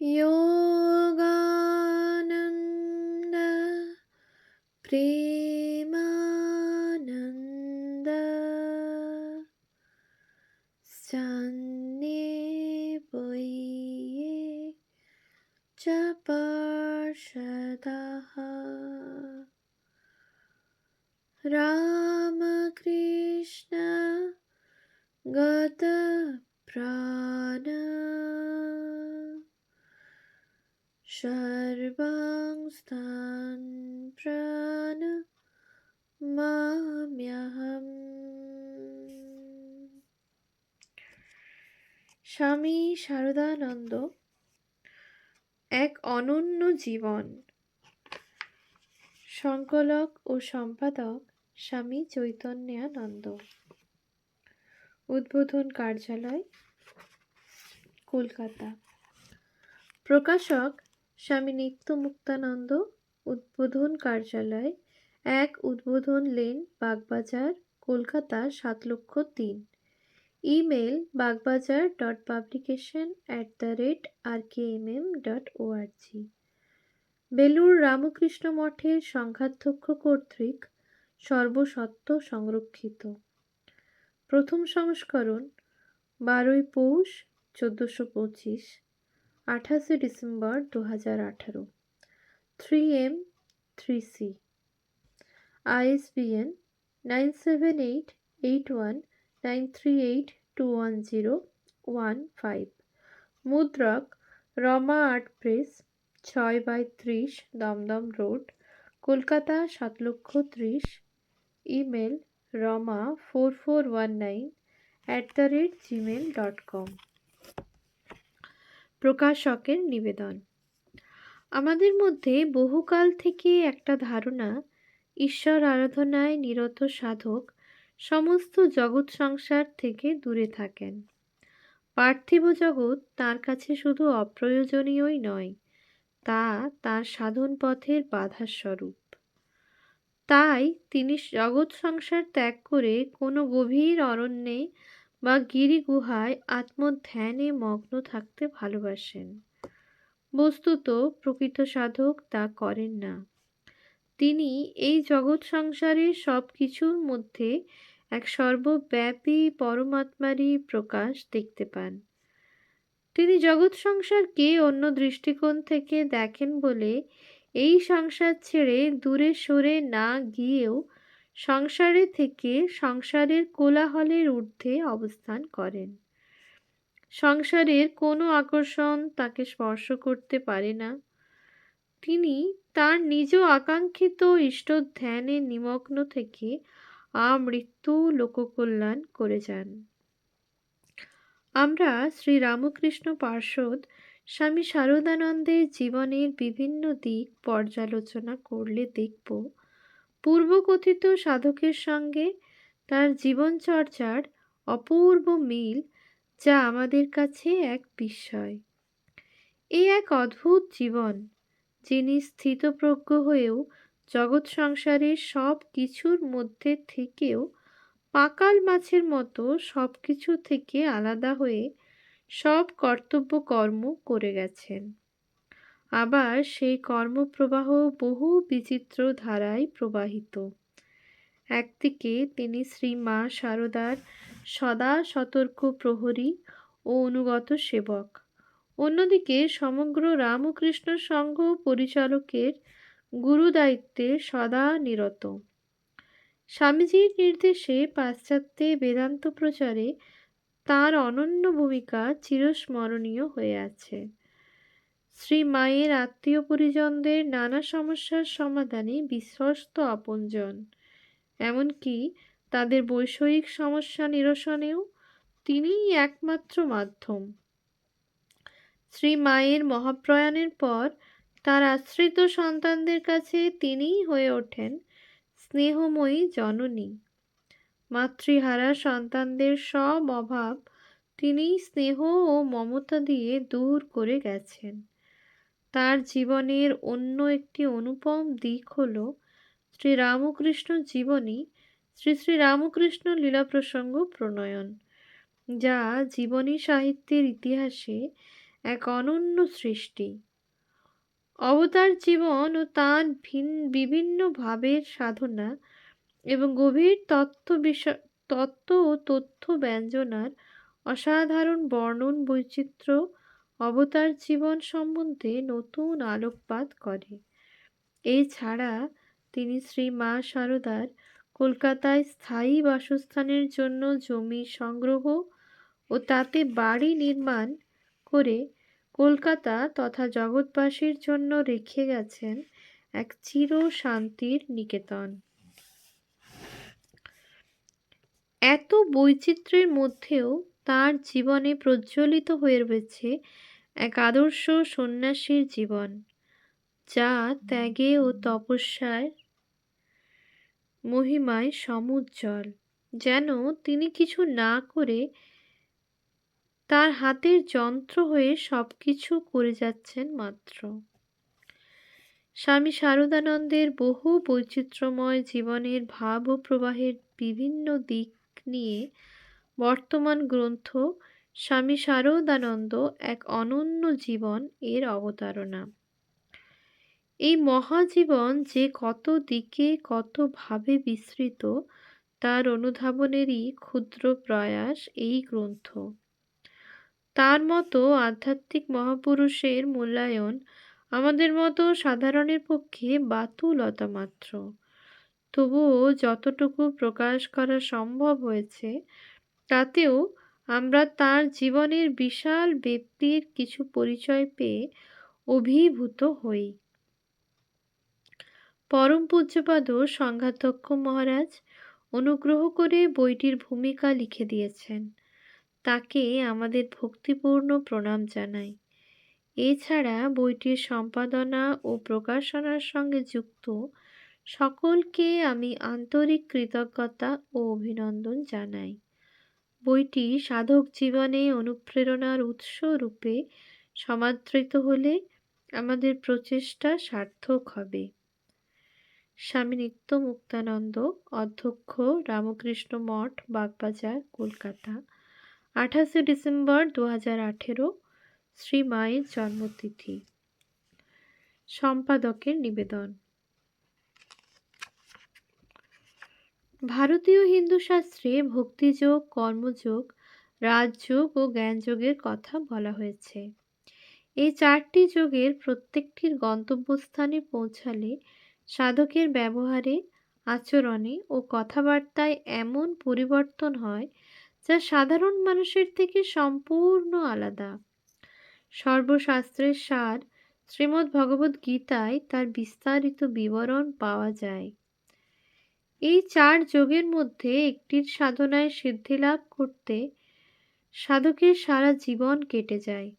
योगानन्द प्रेमानन्द সর্বাংস্থান প্রাণ মাম্যহম স্বামী শারদানন্দ, এক অনন্য জীবন। সংকলক ও সম্পাদক স্বামী চৈতন্যানন্দ। উদ্বোধন কার্যালয়, কলকাতা। প্রকাশক স্বামী নিত্য মুক্তানন্দ উদ্বোধন কার্যালয়, এক উদ্বোধন লেন বাগবাজার, কলকাতা সাত লক্ষ তিন। Email Baghbazar dot publication at the rate R K M M dot ORG. Belur Ramakrishna মঠের সংঘাধ্যক্ষ কর্তৃক সর্বসত্ব সংরক্ষিত। প্রথম সংস্করণ বারোই পৌষ চোদ্দোশো পঁচিশ। আঠাশে ডিসেম্বর দু হাজার আঠারো। Three M, three C. ISBN nine seven eight eight one, nine three eight two one zero one five. মুদ্রক Rama art press, ছয় বাই ত্রিশ দমদম রোড, কলকাতা সাত লক্ষ ত্রিশ। Email Rama four four one nine at the rate Gmail dot com. প্রকাশকের নিবেদন। আমাদের মধ্যে বহুকাল থেকে একটা ধারণা, ঈশ্বর আরাধনায় নিরত সাধক সমস্ত জগৎ সংসার থেকে দূরে থাকেন। পার্থিব জগৎ তার কাছে শুধু অপ্রয়োজনীয়ই নয়, তা তার সাধন পথের বাধার স্বরূপ তাই তিনি জগৎ সংসার ত্যাগ করে কোনো গভীর অরণ্যে বা গিরি গুহায় আত্মধ্যানে মগ্ন থাকতে ভালোবাসেন। বস্তুত প্রকৃত সাধক তা করেন না। তিনি এই জগৎ সংসারের সব কিছুর মধ্যে এক সর্বব্যাপী পরমাত্মারই প্রকাশ দেখতে পান। তিনি জগৎ সংসারকে অন্য দৃষ্টিকোণ থেকে দেখেন বলে এই সংসার ছেড়ে দূরে সরে না গিয়েও সংসারে থেকে সংসারের কোলাহলের ঊর্ধ্বে অবস্থান করেন। সংসারের কোনো আকর্ষণ তাকে স্পর্শ করতে পারে না। তিনি তার নিজ আকাঙ্ক্ষিত ইষ্ট ধ্যানে নিমগ্ন থেকে আমৃত্যু লোককল্যাণ করে যান। আমরা শ্রী রামকৃষ্ণ পার্শ্বদ স্বামী শারদানন্দের জীবনের বিভিন্ন দিক পর্যালোচনা করলে দেখব পূর্বকথিত সাধকের সঙ্গে তার জীবনচর্চার অপূর্ব মিল যা আমাদের কাছে এক বিস্ময়। এই এক অদ্ভুত জীবন, যিনি স্থিতপ্রজ্ঞ হয়েও জগৎ সংসারের সব কিছুর মধ্যে থেকেও পাকাল মাছের মতো সব কিছু থেকে আলাদা হয়ে সব কর্তব্য কর্ম করে গেছেন। আবার সেই কর্মপ্রবাহ বহু বিচিত্র ধারায় প্রবাহিত। একদিকে তিনি শ্রী মা শারদার সদা সতর্ক প্রহরী ও অনুগত সেবক। অন্যদিকে সমগ্র রামকৃষ্ণ সংঘ পরিচালকের গুরু দায়িত্বে সদা নিরত। স্বামীজির নির্দেশে পাশ্চাত্যে বেদান্ত প্রচারে তার অনন্য ভূমিকা চিরস্মরণীয় হয়ে আছে। শ্রী মায়ের আত্মীয় পরিজনদের নানা সমস্যার সমাধানে বিশ্বস্ত আপনজন। এমনকি তাদের বৈষয়িক সমস্যা নিরসনেও তিনিই একমাত্র মাধ্যম। শ্রী মায়ের মহাপ্রয়াণের পর তার আশ্রিত সন্তানদের কাছে তিনিই হয়ে ওঠেন স্নেহময়ী জননী। মাতৃহারা সন্তানদের সব অভাব তিনি স্নেহ ও মমতা দিয়ে দূর করে গেছেন। তার জীবনের অন্য একটি অনুপম দিক হল শ্রী রামকৃষ্ণ জীবনী, শ্রী শ্রী রামকৃষ্ণ লীলা প্রসঙ্গ প্রণয়ন, যা জীবনী সাহিত্যের ইতিহাসে এক অনন্য সৃষ্টি। অবতার জীবন ও তার ভিন বিভিন্ন ভাবের সাধনা এবং গভীর তত্ত্ব বিষয়, তত্ত্ব ও তথ্য ব্যঞ্জনার অসাধারণ বর্ণন বৈচিত্র্য অবতার জীবন সম্বন্ধে নতুন আলোকপাত করে। এছাড়া তিনি শ্রী মা সারদার কলকাতায় স্থায়ী বাসস্থানের জন্য জমি সংগ্রহ ও তাতে বাড়ি নির্মাণ করে কলকাতা তথা জগৎবাসীর জন্য রেখে গেছেন এক চির শান্তির নিকেতন। এত বৈচিত্র্যের মধ্যেও তার জীবনে প্রজ্বলিত হয়ে রয়েছে এক আদর্শ সন্ন্যাসীর জীবন, যা ত্যাগে ও তপস্যায় মহিমায় সমুজ্জ্বল। যেন তিনি কিছু না করে তার হাতের যন্ত্র হয়ে সব কিছু করে যাচ্ছেন মাত্র। স্বামী শারদানন্দের বহু বৈচিত্র্যময় জীবনের ভাব ও প্রবাহের বিভিন্ন দিক নিয়ে বর্তমান গ্রন্থ স্বামী শারদানন্দ এক অনন্য জীবন এর অবতারণা। এই মহাজীবন যে কত দিকে কত ভাবে বিস্তৃত, তার অনুধাবনেরই ক্ষুদ্র প্রয়াস এই গ্রন্থ। তার মতো আধ্যাত্মিক মহাপুরুষের মূল্যায়ন আমাদের মতো সাধারণের পক্ষে বাতুলতা মাত্র। তবুও যতটুকু প্রকাশ করা সম্ভব হয়েছে তাতেও আমরা তার জীবনের বিশাল ব্যক্তির কিছু পরিচয় পেয়ে অভিভূত হই। পরম পূজ্যপাদ সংঘাধ্যক্ষ মহারাজ অনুগ্রহ করে বইটির ভূমিকা লিখে দিয়েছেন। তাকে আমাদের ভক্তিপূর্ণ প্রণাম জানাই। এছাড়া বইটির সম্পাদনা ও প্রকাশনার সঙ্গে যুক্ত সকলকে আমি আন্তরিক কৃতজ্ঞতা ও অভিনন্দন জানাই। বইটি সাধক জীবনে অনুপ্রেরণার উৎস রূপে সমাদৃত হলে আমাদের প্রচেষ্টা সার্থক হবে। স্বামী নিত্য মুক্তানন্দ অধ্যক্ষ রামকৃষ্ণ মঠ, বাগবাজার, কলকাতা। আঠাশে ডিসেম্বর দু হাজার আঠেরো, শ্রী মায়ের জন্মতিথি। সম্পাদকের নিবেদন। ভারতীয় হিন্দু শাস্ত্রে ভক্তিযোগ, কর্মযোগ, রাজযোগ ও জ্ঞানযোগের কথা বলা হয়েছে। এই চারটি যোগের প্রত্যেকটির গন্তব্যস্থানে পৌঁছালে সাধকের ব্যবহারে, আচরণে ও কথাবার্তায় এমন পরিবর্তন হয় যা সাধারণ মানুষের থেকে সম্পূর্ণ আলাদা। সর্বশাস্ত্রের সার শ্রীমদ্ ভগবদ গীতায় তার বিস্তারিত বিবরণ পাওয়া যায়। এই চার যোগের মধ্যে একটির সাধনায় সিদ্ধিলাভ করতে সাধকের সারা জীবন কেটে যায়।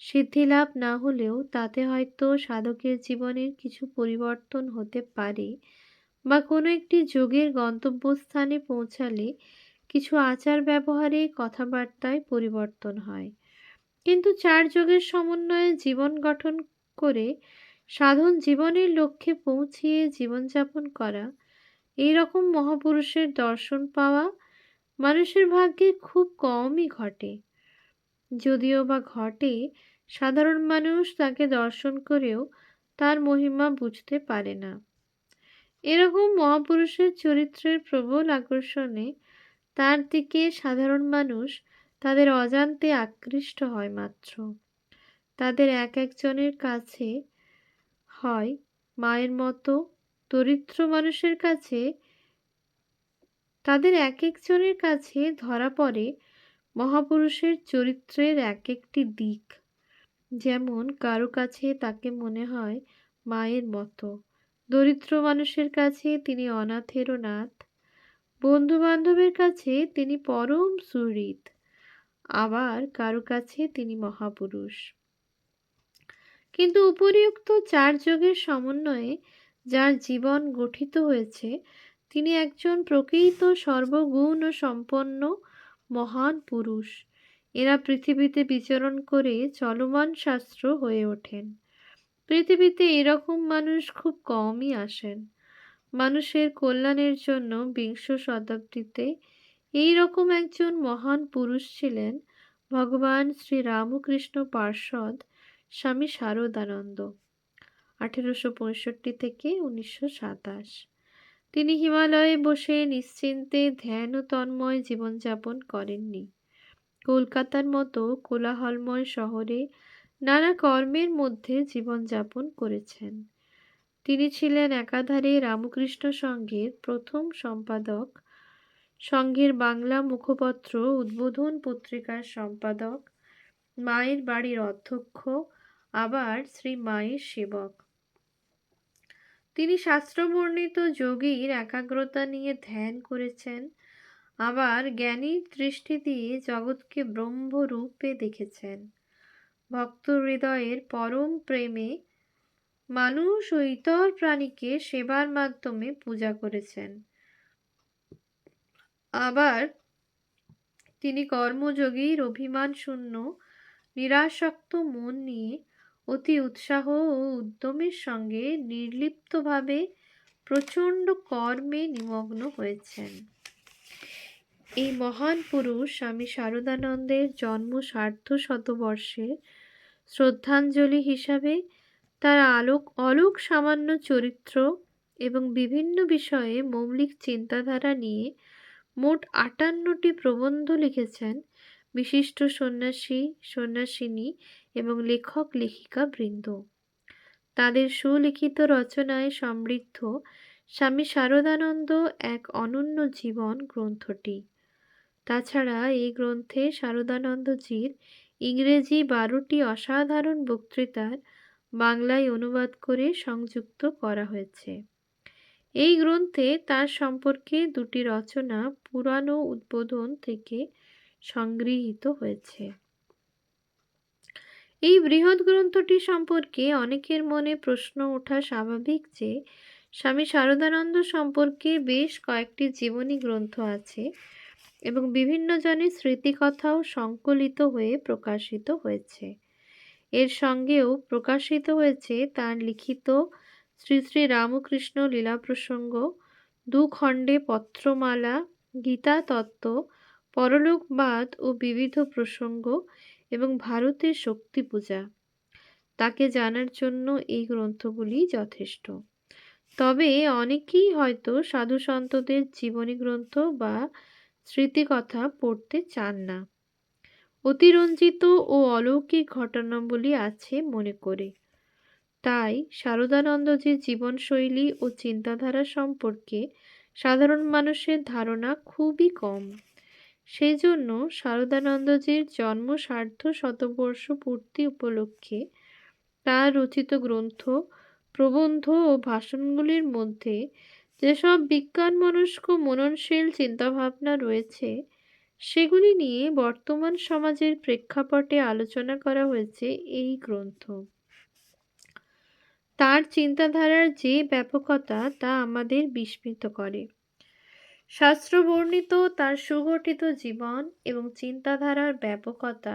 সিদ্ধিলাভ না হলেও তাতে হয়তো সাধকের জীবনের কিছু পরিবর্তন হতে পারে বা কোনো একটি যোগের গন্তব্যস্থানে পৌঁছালে কিছু আচার ব্যবহারে কথাবার্তায় পরিবর্তন হয়। কিন্তু চার যোগের সমন্বয়ে জীবন গঠন করে সাধন জীবনের লক্ষ্যে পৌঁছিয়ে জীবনযাপন করা এই রকম মহাপুরুষের দর্শন পাওয়া মানুষের ভাগ্যে খুব কমই ঘটে। যদিও বা ঘটে, সাধারণ মানুষ তাকে দর্শন করেও তার মহিমা বুঝতে পারে না। এরকম মহাপুরুষের চরিত্রের প্রবল আকর্ষণে তার দিকে সাধারণ মানুষ তাদের অজান্তে আকৃষ্ট হয় মাত্র। তাদের এক একজনের কাছে হয় মায়ের মতো দরিদ্র মানুষের কাছে, তাদের এক একজনের কাছে ধরা পড়ে মহাপুরুষের চরিত্রের এক একটি দিক। যেমন কারও কাছে তাকে মনে হয় মায়ের মতো, দরিদ্র মানুষের কাছে তিনি অনাথেরও নাথ বন্ধু বান্ধবের কাছে তিনি পরম সুহৃদ, আবার কারও কাছে তিনি মহাপুরুষ। কিন্তু উপরিউক্ত চার যোগের সমন্বয়ে যার জীবন গঠিত হয়েছে, তিনি একজন প্রকৃত সর্বগুণ ও সম্পন্ন মহান পুরুষ। এরা পৃথিবীতে বিচরণ করে চলমান শাস্ত্র হয়ে ওঠেন। পৃথিবীতে এরকম মানুষ খুব কমই আসেন। মানুষের কল্যাণের জন্য বিংশ শতাব্দীতে এই রকম একজন মহান পুরুষ ছিলেন ভগবান শ্রী রামকৃষ্ণ পার্ষদ স্বামী শারদানন্দ। আঠেরোশো পঁয়ষট্টি থেকে উনিশশো সাতাশ। তিনি হিমালয়ে বসে নিশ্চিন্তে ধ্যান ও তন্ময় জীবনযাপন করেননি। কলকাতার মতো কোলাহলময় শহরে নানা কর্মের মধ্যে জীবনযাপন করেছেন। তিনি ছিলেন একাধারে রামকৃষ্ণ সংঘের প্রথম সম্পাদক, সংঘের বাংলা মুখপত্র উদ্বোধন পত্রিকার সম্পাদক, মায়ের বাড়ির অধ্যক্ষ, আবার শ্রী মায়ের সেবক। তিনি শাস্ত্রবর্ণিত যোগীর একাগ্রতা নিয়ে ধ্যান করেছেন, আবার জ্ঞানীর দৃষ্টি দিয়ে জগৎকে ব্রহ্মরূপে দেখেছেন। ভক্ত হৃদয়ের পরম প্রেমে মানুষ ও ইতর প্রাণীকে সেবার মাধ্যমে পূজা করেছেন। আবার তিনি কর্মযোগীর অভিমান শূন্য, নিরাসক্ত মন নিয়ে অতি উৎসাহ ও উদ্যমের সঙ্গে নির্লিপ্তভাবে প্রচণ্ড কর্মে নিমগ্ন হয়েছেন। এই মহান পুরুষ স্বামী শারদানন্দের জন্ম সার্ধ শতবর্ষে শ্রদ্ধাঞ্জলি হিসাবে তার আলোক অলোক সামান্য চরিত্র এবং বিভিন্ন বিষয়ে মৌলিক চিন্তাধারা নিয়ে মোট আটান্নটি প্রবন্ধ লিখেছেন বিশিষ্ট সন্ন্যাসী, সন্ন্যাসিনী এবং লেখক, লেখিকা, বৃন্দ। তাদের সুলিখিত রচনায় সমৃদ্ধ স্বামী শারদানন্দ এক অনন্য জীবন গ্রন্থটি। তাছাড়া এই গ্রন্থে শারদানন্দজির ইংরেজি বারোটি অসাধারণ বক্তৃতার বাংলায় অনুবাদ করে সংযুক্ত করা হয়েছে। এই গ্রন্থে তার সম্পর্কে দুটি রচনা পুরানো উদ্বোধন থেকে সংগৃহীত হয়েছে। এই বৃহৎ গ্রন্থটি সম্পর্কে অনেকের মনে প্রশ্ন ওঠা স্বাভাবিক যে, স্বামী শারদানন্দ সম্পর্কে বেশ কয়েকটি জীবনী গ্রন্থ আছে এবং বিভিন্ন জনের স্মৃতিকথাও সংকলিত হয়ে প্রকাশিত হয়েছে। এর সঙ্গেও প্রকাশিত হয়েছে তার লিখিত শ্রী শ্রী রামকৃষ্ণ লীলা প্রসঙ্গ, দু খণ্ডে পত্রমালা, গীতা তত্ত্ব, পরলোকবাদ ও বিবিধ প্রসঙ্গ এবং ভারতের শক্তি পূজা। তাকে জানার জন্য এই গ্রন্থগুলি যথেষ্ট। তবে অনেকেই হয়তো সাধু সন্তদের জীবনী গ্রন্থ বা স্মৃতিকথা পড়তে চান না। অতিরঞ্জিত ও অলৌকিক ঘটনাবলী আছে মনে করে। তাই শারদানন্দজির জীবনশৈলী ও চিন্তাধারা সম্পর্কে সাধারণ মানুষের ধারণা খুবই কম। সেই জন্য শারদানন্দজির জন্ম সার্ধ শতবর্ষ পূর্তি উপলক্ষে তার রচিত গ্রন্থ, প্রবন্ধ ও ভাষণগুলির মধ্যে যেসব বিজ্ঞান, মনস্ক, মননশীল চিন্তাভাবনা রয়েছে, সেগুলি নিয়ে বর্তমান সমাজের প্রেক্ষাপটে আলোচনা করা হয়েছে এই গ্রন্থ। তার চিন্তাধারার যে ব্যাপকতা তা আমাদের বিস্মিত করে। শাস্ত্র বর্ণিত তার সুগঠিত জীবন এবং চিন্তাধারার ব্যাপকতা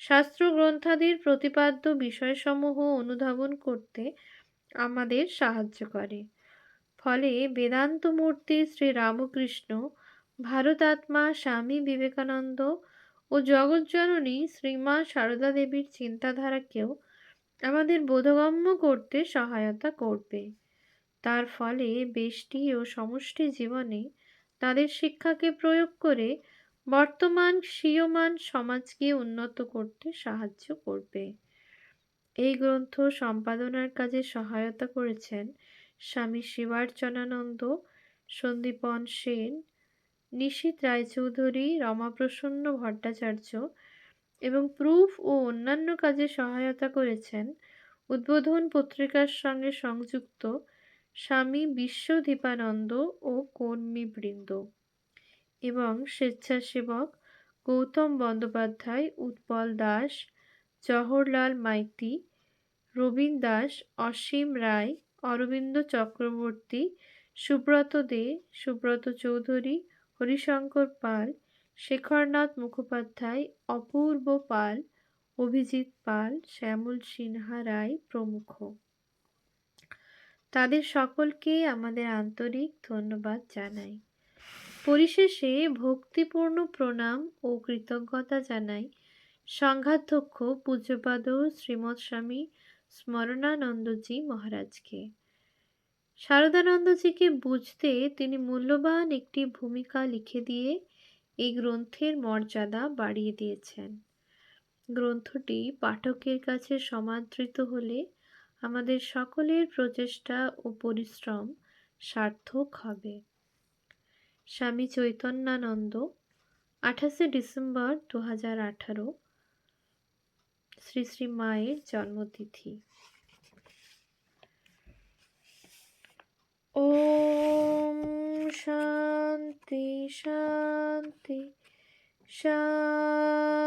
শাস্ত্র গ্রন্থাদির প্রতিপাদ্য বিষয়সমূহ অনুধাবন করতে আমাদের সাহায্য করে। ফলে বেদান্ত মূর্তি শ্রী রামকৃষ্ণ ভারতাত্মা স্বামী বিবেকানন্দ ও জগজ্জননী শ্রীমা সারদা দেবীর চিন্তাধারাকেও আমাদের বোধগম্য করতে সহায়তা করবে। তার ফলে বেষ্টি ও সমষ্টি জীবনে তাদের শিক্ষাকে প্রয়োগ করে বর্তমান স্বীয়মান সমাজকে উন্নত করতে সাহায্য করবে। এই গ্রন্থ সম্পাদনার কাজে সহায়তা করেছেন স্বামী শিবার্চনানন্দ, সন্দীপন সেন, নিশীত রায়চৌধুরী, রমাপ্রসন্ন ভট্টাচার্য এবং প্রুফ ও অন্যান্য কাজে সহায়তা করেছেন। উদ্বোধন পত্রিকার সঙ্গে সংযুক্ত স্বামী বিশ্বদীপানন্দ ও কর্মীবৃন্দ এবং স্বেচ্ছাসেবক গৌতম বন্দ্যোপাধ্যায়, উৎপল দাস জহরলাল মাইতি, রবীন দাস, অসীম রায়, অরবিন্দ চক্রবর্তী, সুব্রত দে, সুব্রত চৌধুরী, হরিশঙ্কর পাল, শেখরনাথ মুখোপাধ্যায়, অপূর্ব পাল, অভিজিৎ পাল, শ্যামল সিনহা রায় প্রমুখ। তাদের সকলকে আমাদের আন্তরিক ধন্যবাদ জানাই। পরিশেষে ভক্তিপূর্ণ প্রণাম ও কৃতজ্ঞতা জানাই সংঘাধ্যক্ষ পূজ্যপাদ শ্রীমৎ স্বামী স্মরণানন্দজি মহারাজকে। শারদানন্দজিকে বুঝতে তিনি মূল্যবান একটি ভূমিকা লিখে দিয়ে এই গ্রন্থের মর্যাদা বাড়িয়ে দিয়েছেন। গ্রন্থটি পাঠকের কাছে সমাদৃত হলে আমাদের সকলের প্রচেষ্টা ও পরিশ্রম সার্থক হবে। স্বামী চৈতন্যানন্দ, আঠাশে ডিসেম্বর দু হাজার আঠারো, শ্রী শ্রী মায়ের জন্মতিথি। ওম শান্তি শান্তি শান্তি।